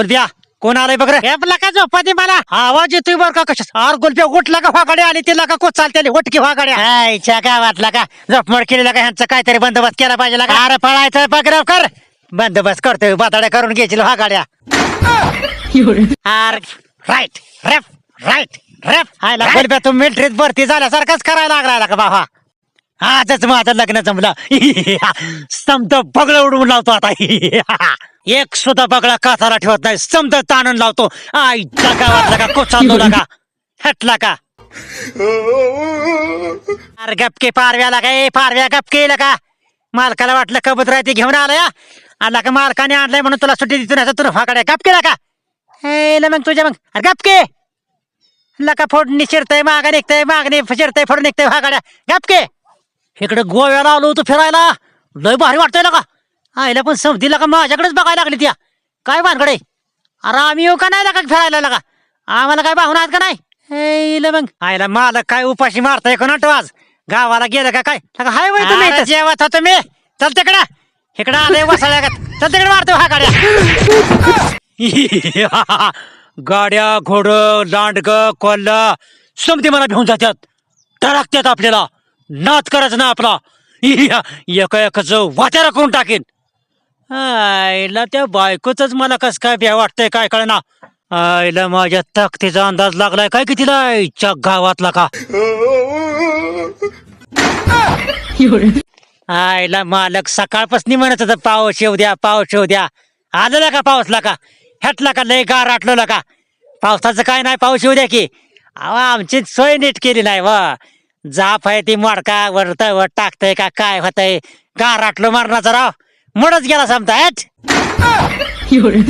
गुलबिया कोण आलंय बघ रे? आपला का झोपा दे मला? आवाज येतोय बर का कशा आर गुलबिया उठला का वागाड्या आणि तिला का कोच चालते उठकी वागाड्या आईच्या गावातला का? झोपमोड केलेला का ह्यांचा काहीतरी बंदोबस्त केला पाहिजे का? अरे पळायचं बघ कर बंदोबस्त करतोय बाताड्या करून घ्यायची वागाड्या आर राईट रेफ राईट रेफ. आयला गुलबिया तू मिलिटरीत भरती झाल्यासारखाच करायला लागला का बाबा आजच माझं लग्न जमलं. समत बगळ उडवून लावतो आता. एक सुद्धा बगळा काथाला ठेवत नाही. समज ताणून लावतो. आई गावातला का? कोचांदोला का हटला का? अरे गपके पारव्याला का ए पारव्या गपके का मालकाला वाटलं कबूतर ते घेऊन आला आला का मालकाने आणलाय म्हणून तुला सुट्टी देतो ना तुला फाकडे गपकेला का हेला मग तुझ्या मग. अरे गपके. लका फोडणी चिरतय मागा निघतय मागणी चिरतय फोडून निघतय फाकड्या. गपके. इकडे गोव्याला आलो तू फिरायला. लय भारी वाटतोय ना का आईला पण समधीला का माझ्याकडेच बघायला लागली त्या काय भानकडे अरे आम्ही येऊ का नाही लागा फिरायला लागा आम्हाला काय पाहून आहेत का नाही हे इलं मग आईला मालक काय उपाशी मारताय कोणाटो आज गावाला गेलं का काय लगा हाय वय तुम्ही इथं. जेवत होतो मी चल तिकडं इकडं आलंय वसाळ्या चल तिकडे मारतो हा गाड्या गाड्या घोड लांडग कोल्ल समती मला घेऊन जातात टळकतात आपल्याला नाच करायचं ना आपला एका एकाच वाट्याला करून टाकेन आईला त्या बायकोच मला कस काय भ्या वाटतंय काय कळना. आईला माझ्या ताकदीचा अंदाज लागलाय काय की तिला आईच्या गावातला का? आईला मालक सकाळपासून म्हणत होता पाऊस येऊ द्या पाऊस येऊ द्या. आलेला का पाऊसला का? हटला का? लय गार आटलो का? पावसाचं काय नाही पाऊस येऊ द्या की. अहो आमची सोय नीट केली नाही वा. जाप आहे ती मडका वरत वर टाकतय का काय होतंय? गार आटलो मारणार राव. मोडच गेला समजा हट. अरे